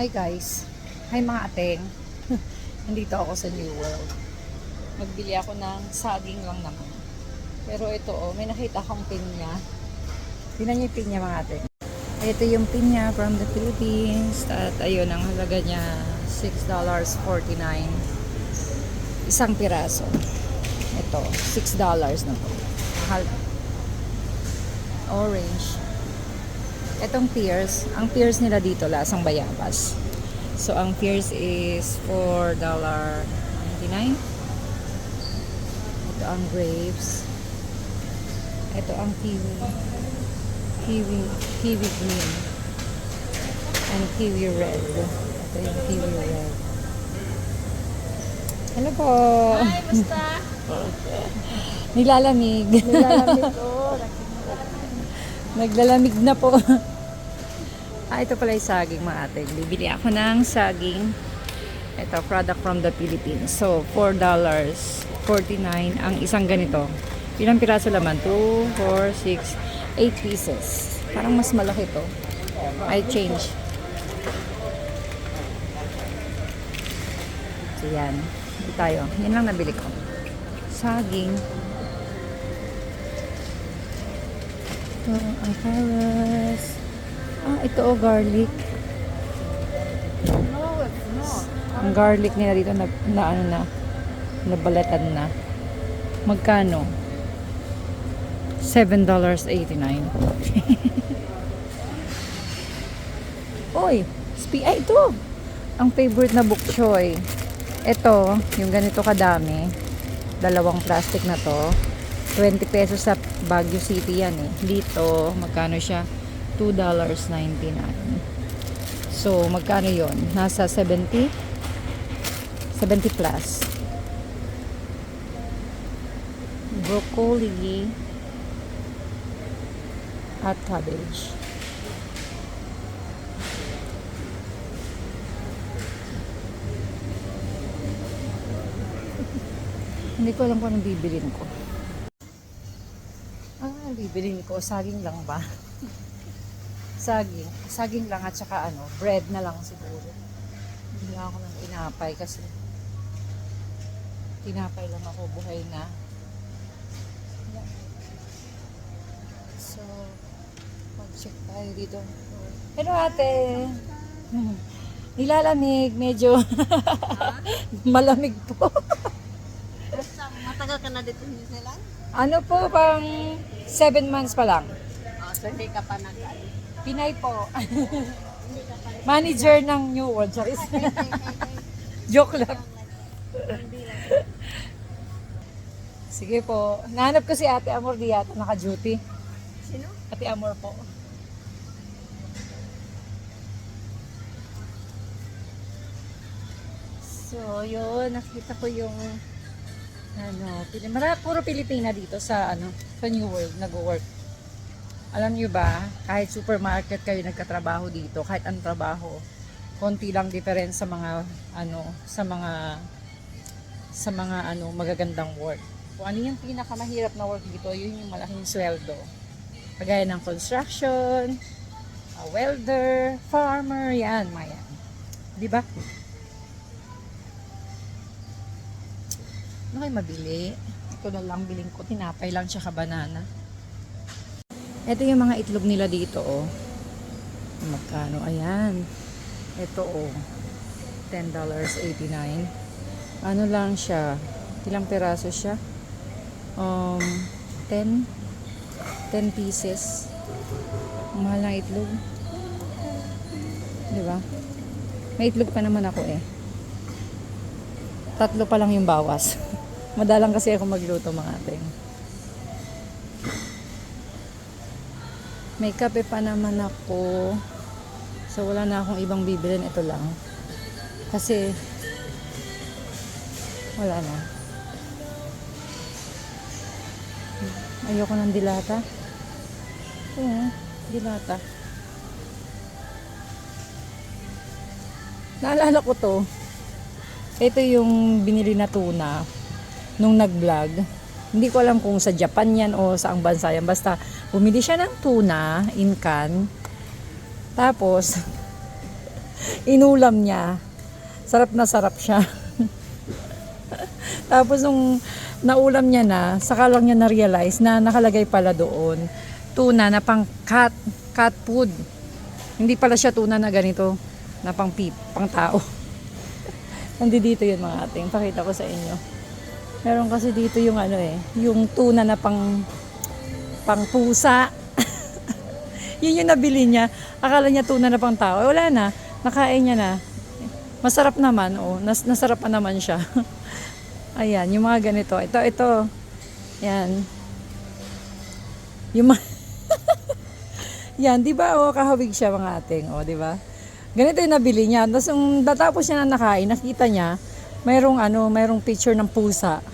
Hi guys. Hi mga ateng. Nandito ako sa New World. Magbili ako ng saging lang naman. Pero ito oh, may nakita akong pinya. Tingnan niyo yung pinya mga ateng. Ito yung pinya from the Philippines. At ayun, ang halaga niya $6.49. Isang piraso. Ito, $6 na po. Mahal. Orange. Itong pears, ang pears nila dito lasang bayabas. So, ang pears is $4.99. Ito ang grapes. Ito ang kiwi. Kiwi, kiwi green. And kiwi red. Ito yung kiwi red. Hello po. Ay, basta. Nilalamig. Nilalamig ko. Naglalamig na po. Ah, ito pala yung saging mga ate. Bibili ako ng saging. Ito, product from the Philippines. So, $4.49 ang isang ganito. Ilang piraso laman? 2, 4, 6, 8 pieces. Parang mas malaki to. I change. So, yan. Ito tayo. Yan lang nabili ko. Saging. Ito, ang carrots. Ah, ito o garlic. No, it's not. Ang garlic nila dito na, na ano na, nabalatan na. Magkano? $7.89. Uy, spi ay ito. Ang favorite na bok choy. Ito, yung ganito kadami. Dalawang plastic na to. 20 pesos sa Baguio City yan eh. Dito, magkano siya? $2.99. So, magkano yon? Nasa 70? 70 plus. Broccoli at cabbage. Hindi ko alam kung anong bibilin ko. Ah, bibilin ko. Saging lang ba? saging. Saging lang at saka ano, bread na lang siguro. Hindi ako ng tinapay kasi tinapay lang ako buhay na. So, mag-check tayo dito. Hello ate! Nilalamig, medyo malamig po. Matagal ka na dito sa New Zealand? ano po, pang 7 months pa lang. Oh, so hindi ka pa nag. Pinay po. Manager ng New World. Charis. Joke lang. Sige po. Nahanap ko si Ate Amor di yata naka-duty. Sino? Ate Amor po. So, yun. Nakita ko yung ano, pili- mara, puro Pilipina dito sa ano, sa New World nag-work. Alam niyo ba, kahit supermarket kayo nagkatrabaho dito, kahit ang trabaho, konti lang difference sa mga ano, sa mga sa mga ano, magagandang work. Kung ano yung pinakamahirap na work dito, yun yung malaking sweldo. Kagaya ng construction, a welder, farmer, yan, mga yan. Di ba? Ano kayo mabili? Ito na lang biling ko. Tinapay lang tsaka banana. Ito yung mga itlog nila dito, oh. Magkano? Ayan. Ito, oh. $10.89. Ano lang siya? Ilang peraso siya? Um, 10? 10 pieces. Mahal ng itlog. Di ba? May itlog pa naman ako eh. Tatlo pa lang yung bawas. Madalang kasi ako magluto mga ating. May kape pa naman ako. So wala na akong ibang bibilin. Ito lang. Kasi wala na. Ayoko ng dilata. Oo, dilata. Naalala ko to. Ito yung binili na tuna nung nag-vlog. Hindi ko alam kung sa Japan yan o saang bansa yan. Basta, bumili siya ng tuna in can. Tapos, Inulam niya. Sarap na sarap siya. Tapos nung naulam niya na, saka lang niya na-realize na nakalagay pala doon tuna na pang cat, cat food. Hindi pala siya tuna na ganito, na pang pip, pang tao. Nandito yun mga ating, pakita ko sa inyo. Meron kasi dito yung ano eh, yung tuna na pang pang pusa. yun yung nabili niya. Akala niya tuna na pang tao. Eh, wala na. Nakain niya na. Masarap naman. Oh. Nas nasarapan naman siya. Ayan, yung mga ganito. Ito, ito. Yan. Yung mga... Yan, di ba? Oh, kahawig siya mga ating. Oh, di ba? Ganito yung nabili niya. Tapos yung datapos niya na nakain, nakita niya, mayroong ano, mayroong picture ng pusa.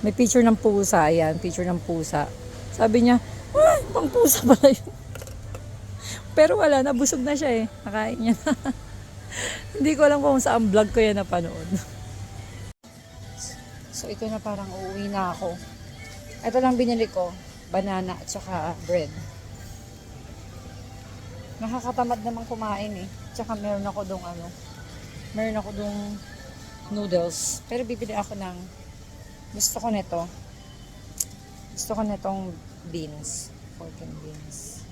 May picture ng pusa. Ayan, picture ng pusa. Sabi niya, ay, pang pusa pala yun. Pero wala, nabusog na siya eh. Nakain niya na. Hindi ko alam kung saan vlog ko yan napanood. So ito na parang uuwi na ako. Ito lang binili ko, banana at saka bread. Nakakatamad naman kumain eh. Tsaka meron ako dong ano, meron ako dong noodles. Pero bibili ako ng, gusto ko nito. Gusto ko nitong beans. Pork and beans.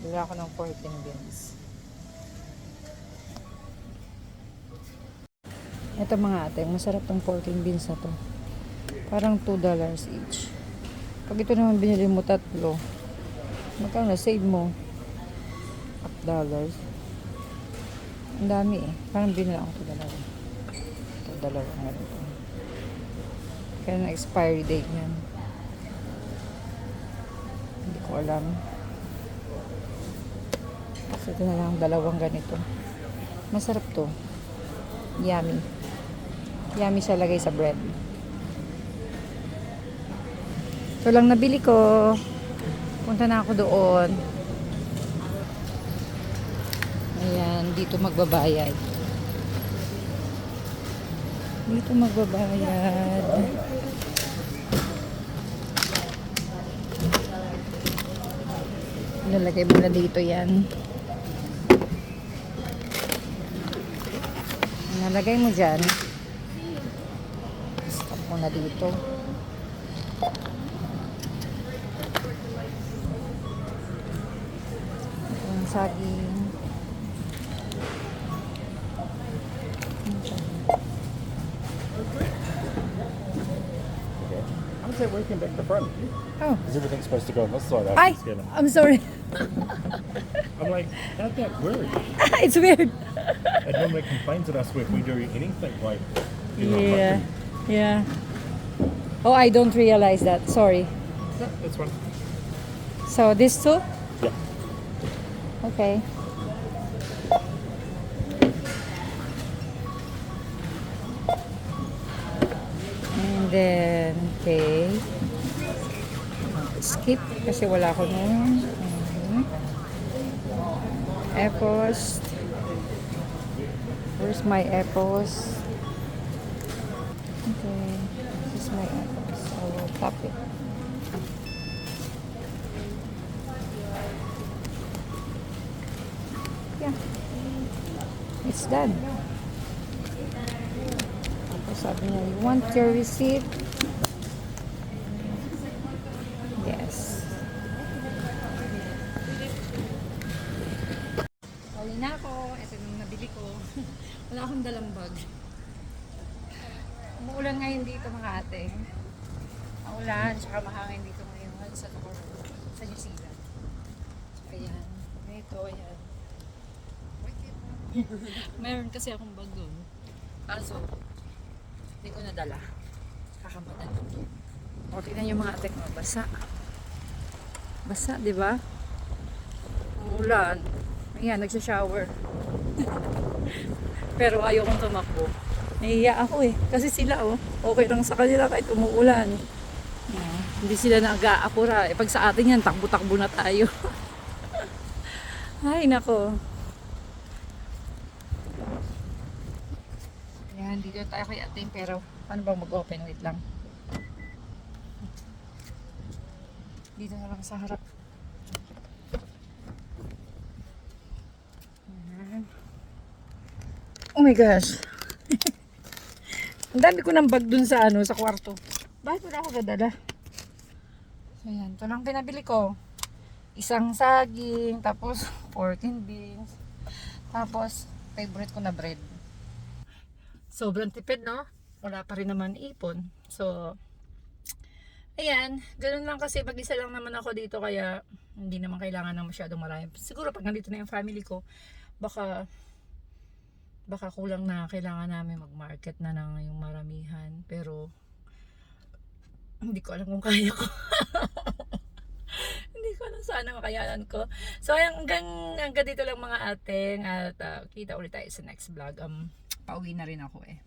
Bibili ako ng pork and beans. Ito mga ate, masarap tong pork and beans na to. Parang 2 dollars each. Pag ito naman binili mo tatlo, magkano save mo? Up dollars. Ang dami eh. Parang binili ako ito dalawa. Ito dalawa nga ito. Kaya na expiry date niyan. Ko alam. So ito na lang dalawang ganito. Masarap to. Yummy. Yummy siya lagay sa bread. Ito lang nabili ko. Punta na ako doon. Ayan, dito magbabayad. Dito magbabayad. Nalagay mo na dito yan. Nalagay mo dyan. Stop mo na dito. Ito yung saging. I'm say working back the front. Oh, Is everything supposed to go on this side after ay! I'm sorry. I'm like, how'd that work? it's weird. It normally complains at us if we do anything like, you know, Yeah. like- Yeah. Oh, I don't realize that. Sorry. No, that's one. So, this too? Yeah. Okay. And then, okay. Skip kasi wala ko nun. Mhm. Epos. Where's my Epos? Okay. This is my Epos. I will tap it. Yeah. It's done. Tapos sabi niya, you want your receipt? Yes. Pauwi na ako. Ito yung nabili ko. Wala akong dalang bag. Umuulan ngayon dito mga ate. Maulan, tsaka mahangin dito sa sa New Zealand. Ayan. Ito, ayan. Meron kasi akong bag doon. Kaso, hindi ko nadala. Kakamadan. O, tignan yung mga atek mo. Basa. Basa, di ba? Umulan. Ayan, nagsha-shower. Pero ayokong tumakbo. Nahiya ako eh. Kasi sila oh, okay lang sa kanila kahit umuulan. Hindi sila nag-aapura. Eh, pag sa atin yan, takbo-takbo na tayo. Ay, nako. Yan, dito tayo kay ating pero paano ba mag-open? Wait lang. Dito na lang sa harap. Oh my gosh. Ang dami ko ng bag dun sa ano, sa kwarto. Bakit wala ako dadala? So yan, ito lang pinabili ko. Isang saging, tapos 14 beans, tapos favorite ko na bread. Sobrang tipid, no? Wala pa rin naman ipon. So, ayan, ganun lang kasi mag-isa lang naman ako dito kaya hindi naman kailangan ng masyadong marami. Siguro pag nandito na yung family ko, baka baka kulang na kailangan namin mag-market na ng yung maramihan. Pero, hindi ko alam kung kaya ko. hindi ko alam sana makayanan ko. So, hanggang, hanggang dito lang mga ating at ah, kita ulit tayo sa next vlog. Um, pauwi na rin ako eh.